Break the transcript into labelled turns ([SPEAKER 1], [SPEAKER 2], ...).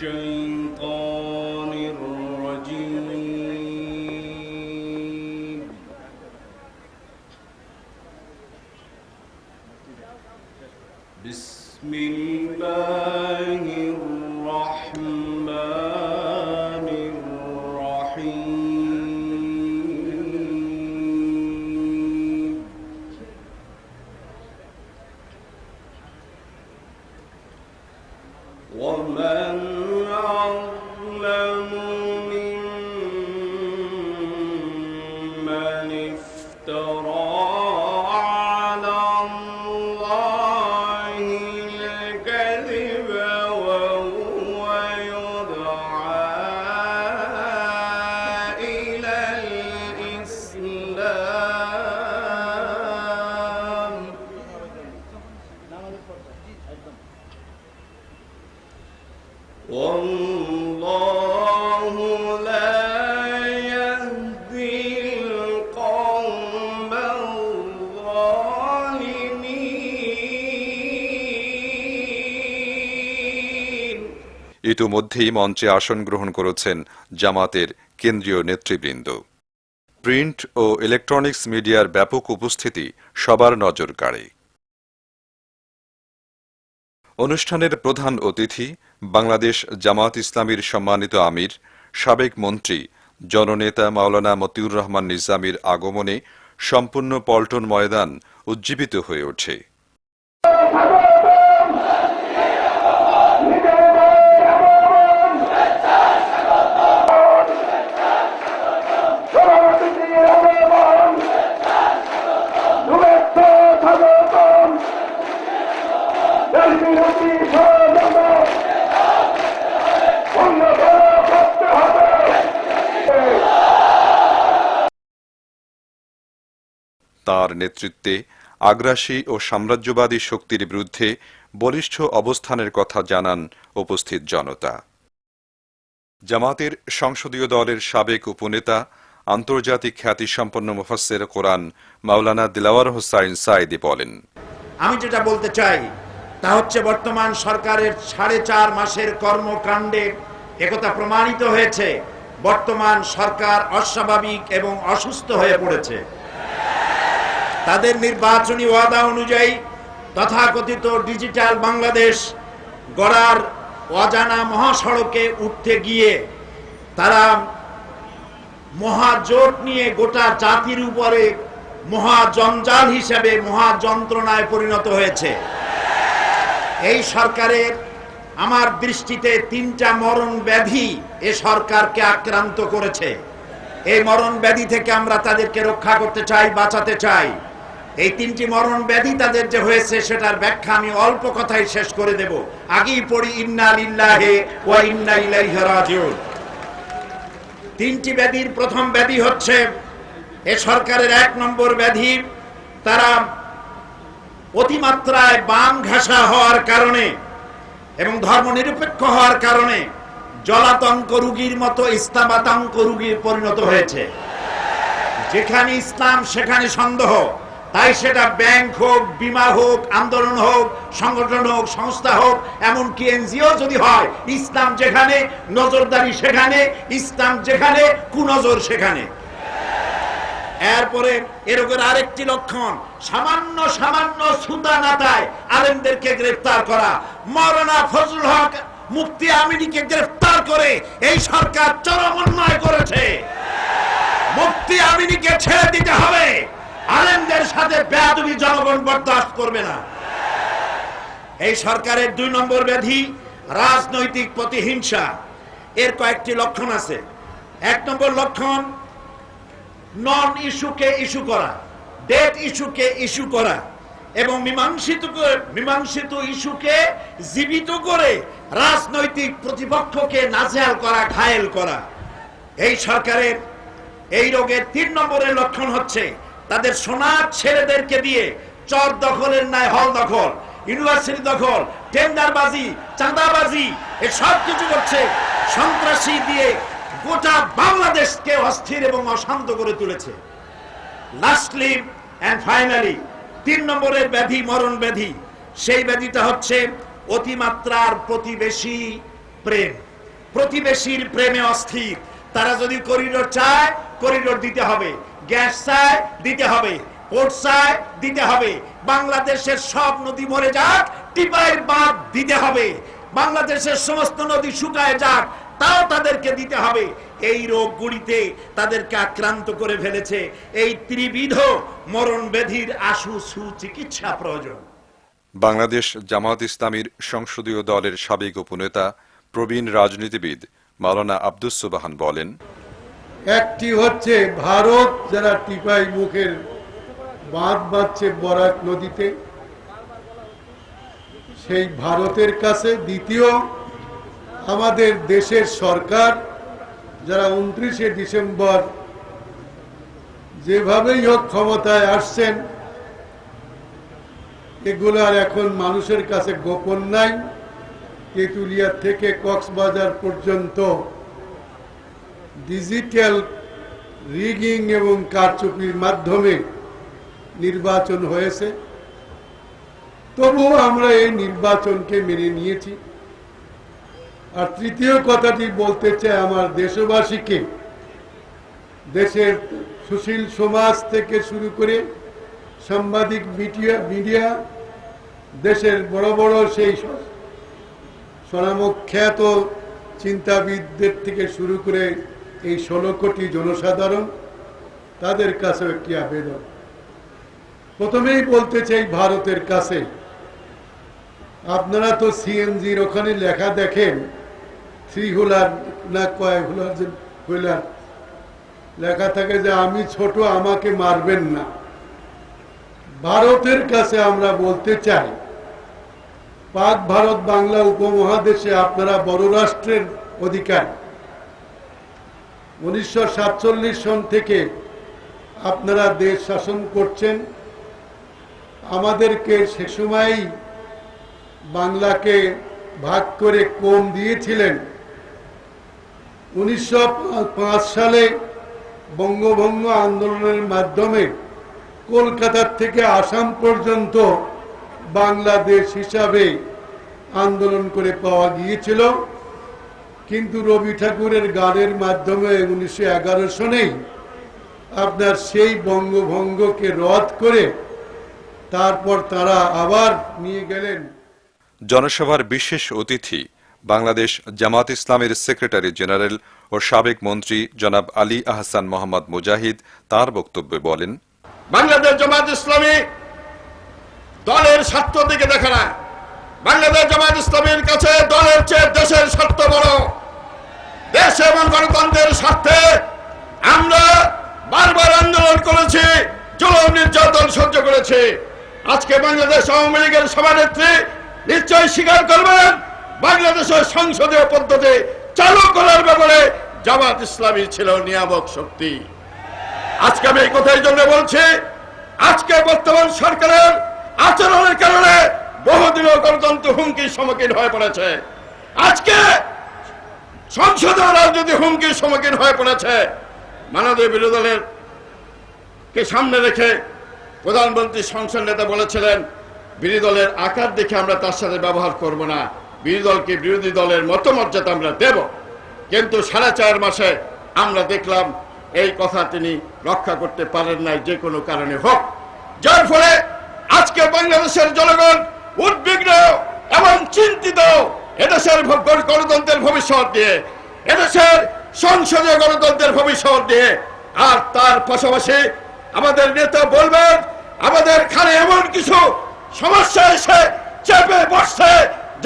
[SPEAKER 1] shame. افترى
[SPEAKER 2] ইতোমধ্যেই মঞ্চে আসন গ্রহণ করেছেন জামাতের কেন্দ্রীয় নেতৃবৃন্দ। প্রিন্ট ও ইলেকট্রনিক্স মিডিয়ার ব্যাপক উপস্থিতি সবার নজর কাড়ে। অনুষ্ঠানের প্রধান অতিথি বাংলাদেশ জামাত ইসলামীর সম্মানিত আমির, সাবেক মন্ত্রী, জননেতা মাওলানা মতিউর রহমান নিজামীর আগমনে সম্পূর্ণ পল্টন ময়দান উজ্জীবিত হয়ে ওঠে। তার নেতৃত্বে আগ্রাসী ও সাম্রাজ্যবাদী শক্তির বিরুদ্ধে বলিষ্ঠ অবস্থানের কথা জানান উপস্থিত জনতা। জামাতের সংসদীয় দলের সাবেক উপনেতা, আন্তর্জাতিক খ্যাতিসম্পন্ন মুফাসসির কোরআন মাওলানা দিলাওয়ার হোসাইন সাইদি বলেন,
[SPEAKER 3] আমি যেটা বলতে চাই তা হচ্ছে বর্তমান সরকারের সাড়ে চার মাসের কর্মকাণ্ডে একথা প্রমাণিত হয়েছে। বর্তমান সরকার অস্বাভাবিক এবং অসুস্থ হয়ে পড়েছে। তাদের নির্বাচনী ওয়াদা অনুযায়ী তথাকথিত ডিজিটাল বাংলাদেশ গড়ার অজানা মহাসড়কে উঠতে গিয়ে তারা মহাজোট নিয়ে গোটা জাতির উপরে মহাজঞ্জাল হিসেবে মহাযন্ত্রণায় পরিণত হয়েছে। এই সরকারের আমার দৃষ্টিতে তিনটা মরণ ব্যাধি এ সরকারকে আক্রান্ত করেছে। এই মরণ ব্যাধি থেকে আমরা তাদেরকে রক্ষা করতে চাই, বাঁচাতে চাই। এই তিনটি মরণ ব্যাধি তাদের যে হয়েছে, সেটার ব্যাখ্যা আমি অল্প কথাই শেষ করে দেব। আগেই পড়ি, ইন্না তিনটি ব্যাধির প্রথম ব্যাধি হচ্ছে, এ সরকারের এক নম্বর ব্যাধি, তারা অতিমাত্রায় বাম ঘাসা হওয়ার কারণে এবং ধর্ম নিরপেক্ষ হওয়ার কারণে জলাতঙ্ক রুগীর মতো ইস্তাবাতঙ্ক রুগীর পরিণত হয়েছে। যেখানে ইসলাম, সেখানে সন্দেহ। তাই সেটা ব্যাংক হোক, বিমা হোক, আন্দোলন হোক, সংগঠন হোক, সংস্থা হোক, এমনকি এনজিও যদি হয়, ইসলাম যেখানে, নজরদারি সেখানে, ইসলাম যেখানে, কুনজর সেখানে। এরপরে এরকম আরেকটি লক্ষণ, সামান্য সামান্য সুতা নাতায় আলেমদেরকে গ্রেফতার করা। মরনা ফজল হক মুফতি আমিনীকে গ্রেফতার করে এই সরকার চরম অন্যায় করেছে। মুফতি আমিনীকে ছেড়ে দিতে হবে। আলেমদের সাথে বেয়াদবি জনগণ বরদাস্ত করবে না। এই সরকারের দুই নম্বর ব্যাধি রাজনৈতিক প্রতিহিংসা। এর কয়েকটি লক্ষণ আছে। এক নম্বর লক্ষণ নন ইস্যুকে ইস্যু করা ডেট ইস্যুকে ইস্যু করা, এবং মীমাংসিত মীমাংসিত ইস্যুকে জীবিত করে রাজনৈতিক প্রতিপক্ষকে নাজেহাল করা, ঘায়েল করা। এই সরকারের এই রোগের তিন নম্বরের লক্ষণ হচ্ছে তাদের সোনার ছেলেদেরকে দিয়ে চর দখলের ন্যায় হল দখল, ইউনিভার্সিটি দখল, টেন্ডারবাজি, চাঁদাবাজি, এসব কিছু করছে সন্ত্রাসী দিয়ে গোটা বাংলাদেশকে অস্থির এবং অশান্ত করে তুলেছে। লাস্টলি অ্যান্ড ফাইনালি তিন নম্বরের ব্যাধি, মরণ ব্যাধি। সেই ব্যাধিটা হচ্ছে অতিমাত্রার প্রতিবেশী প্রেম। প্রতিবেশীর প্রেমে অস্থির। তারা যদি করিডোর চায়, করিডোর দিতে হবে। গ্যাস চায় দিতে হবে পোর্ট চায় দিতে হবে, বাংলাদেশের সব নদী মরে যাক, টিপাইয়ের বাঁধ দিতে হবে, বাংলাদেশের সমস্ত নদী শুকায় যাক, তাও তাদেরকে দিতে হবে। এই রোগগুলিতে তাদেরকে আক্রান্ত করে ফেলেছে এই ত্রিবিধ মরণ ব্যাধির আশু সুচিকিৎসা প্রয়োজন।
[SPEAKER 2] বাংলাদেশ জামাত ইসলামীর সংসদীয় দলের সাবেক উপনেতা, প্রবীণ রাজনীতিবিদ মাওলানা আব্দুস সুবাহান বলেন
[SPEAKER 4] একটি হচ্ছে ভারত যারা টিপাই মুখের বাঁধ বাঁধছে বরাক নদীতে, সেই ভারতের কাছে। দ্বিতীয়, আমাদের দেশের সরকার যারা উনত্রিশে ডিসেম্বর যেভাবেই হোক ক্ষমতায় আসছেন, এগুলো আর এখন মানুষের কাছে গোপন নাই। তেঁতুলিয়া থেকে কক্সবাজার পর্যন্ত ডিজিটাল রিগিং এবং কারচুপির মাধ্যমে নির্বাচন হয়েছে। তবুও আমরা এই নির্বাচনকে মেনে নিয়েছি। আর তৃতীয় কথাটি বলতে চাই আমার দেশবাসীকে। দেশের সুশীল সমাজ থেকে শুরু করে সাংবাদিক, মিডিয়া মিডিয়া, দেশের বড় বড় সেই স্বনামখ্যাত চিন্তাবিদদের থেকে শুরু করে এই ষোলো কোটি জনসাধারণ তাদের কাছেও একটি আবেদন। প্রথমেই বলতে চাই ভারতের কাছে, আপনারা তো সিএনজির ওখানে লেখা দেখেন, থ্রি হুলার না কয় হুলার যে হুলার লেখা থাকে যে আমি ছোট, আমাকে মারবেন না। ভারতের কাছে আমরা বলতে চাই, পাক ভারত বাংলা উপমহাদেশে আপনারা বড় রাষ্ট্রের অধিকার। উনিশশো সাতচল্লিশ সন থেকে আপনারা দেশ শাসন করছেন। আমাদেরকে সে সময়ই বাংলাকে ভাগ করে কম দিয়েছিলেন। উনিশশো পাঁচ সালে বঙ্গভঙ্গ আন্দোলনের মাধ্যমে কলকাতার থেকে আসাম পর্যন্ত বাংলাদেশ হিসাবে আন্দোলন করে পাওয়া গিয়েছিল। কিন্তু রবি ঠাকুরের গানের মাধ্যমে উনিশশো এগারো সনেই আপনার সেই বঙ্গভঙ্গকে রদ করে তারপর তারা আবার নিয়ে গেলেন।
[SPEAKER 2] জনসভার বিশেষ অতিথি বাংলাদেশ জামাত ইসলামের সেক্রেটারি জেনারেল ও সাবেক মন্ত্রী জনাব আলী আহসান মোহাম্মদ মুজাহিদ তার বক্তব্যে বলেন
[SPEAKER 1] বাংলাদেশ জামাত ইসলামী দলের স্বার্থ দিকে দেখে না। বাংলাদেশ জামাত ইসলামীর কাছে দলের চেয়ে দেশের স্বার্থ বড়। দেশ এবং গণতন্ত্রের স্বার্থে আমরা বারবার আন্দোলন করেছি, জুলুম নির্যাতন সহ্য করেছি। আজকে বাংলাদেশ আওয়ামী লীগের সভানেত্রী নিশ্চয়ই স্বীকার করবেন, বাংলাদেশের সংসদীয় পদ্ধতি চালু করার ব্যাপারে জামাত ইসলামী ছিল নিয়ামক শক্তি। আজকে আমি এই কথা এই জন্য বলছি, আজকে বর্তমান সরকারের আচরণের কারণে বহুদিনও গণতন্ত্র হুমকির সম্মুখীন হয়ে পড়েছে। আজকে সংসদীয় রাজনীতি হুমকির সম্মুখীন হয়ে পড়েছে। মাননীয় বিরোধী দলের কে সামনে রেখে প্রধানমন্ত্রী সংসদ নেতা বলেছিলেন, বিরোধী দলের আকার দেখে আমরা তার সাথে ব্যবহার করব না। বিরোধী দলকে বিরোধী দলের মতমর্যাদা আমরা দেব। কিন্তু সাড়ে চার মাসে আমরা দেখলাম এই কথা তিনি রক্ষা করতে পারেন নাই, যে কোনো কারণে হোক। যার ফলে আজকে বাংলাদেশের জনগণ উদ্বিগ্ন এদেশের গণতন্ত্রের ভবিষ্যৎ দিয়ে এদেশের সংসদীয় গণতন্ত্রের ভবিষ্যৎ দিয়ে আর তার পাশাপাশি আমাদের নেতা বলবেন, আমাদের খানে এমন কিছু সমস্যা এসে চেপে বসছে।